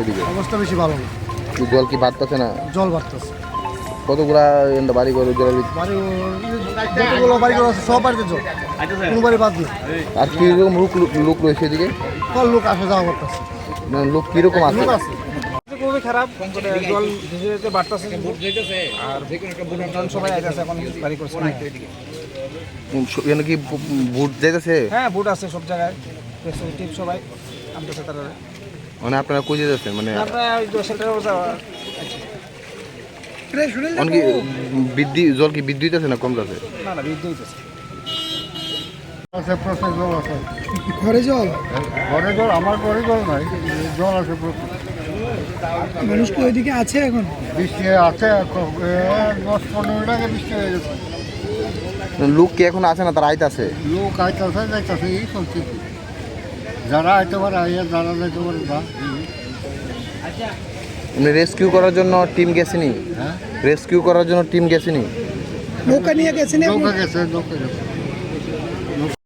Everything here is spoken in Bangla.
এদিকে? অবস্থা বেশি ভালো না। জল কি বাড়তেছে না? জল বাড়তেছে। কতগুলা এখানটা বাড়ি জলের ভিতরে বাড়ি যতগুলো বাড়ি করে আছে সব বাড়িতে জল। কোনো বাড়ি বাদ নেই। আর কীরকম লোক লোক রয়েছে এদিকে? কল লোক আসা যাওয়া করতেছে। মানে লোক কীরকম আছে? খুবই খারাপ মানে জল ধীরে ধীরে বাড়তেছে আর সবাই আইতেছে এখন বাড়ি করছে না। এখানে কি ভোট যাইতেছে? হ্যাঁ বুট আছে সব জায়গায়। সবাই তারা। মানে আপনারা কই যেতেছেন? মানে অনেক বৃদ্ধি জল কি বৃদ্ধি হইতেছে না কম যাচ্ছে? না না বিদ্যুৎ হইতেছে আছে প্রচুর জল আছে। ঘরে জল? ঘরে জল আমার ঘরে জল নাই জল আছে প্রচুর। মানুষ কি ওইদিকে আছে এখন? বৃষ্টি আছে দশ পনেরো আগে বৃষ্টি হয়ে গেছে। লোক কি এখন আছে না তারা আইতাছে? লোক আইতাছে যাইতাছে এই চলছে। যারা আইতে পারে আইয়া যারা যাইতে পারে যা। এমনি রেস্কিউ করার জন্য টিম গেছেনি? হ্যাঁ। রেস্কিউ করার জন্য টিম গেছেনি? নৌকা নিয়ে গেছেন নৌকা গেছে নৌকা গেছে।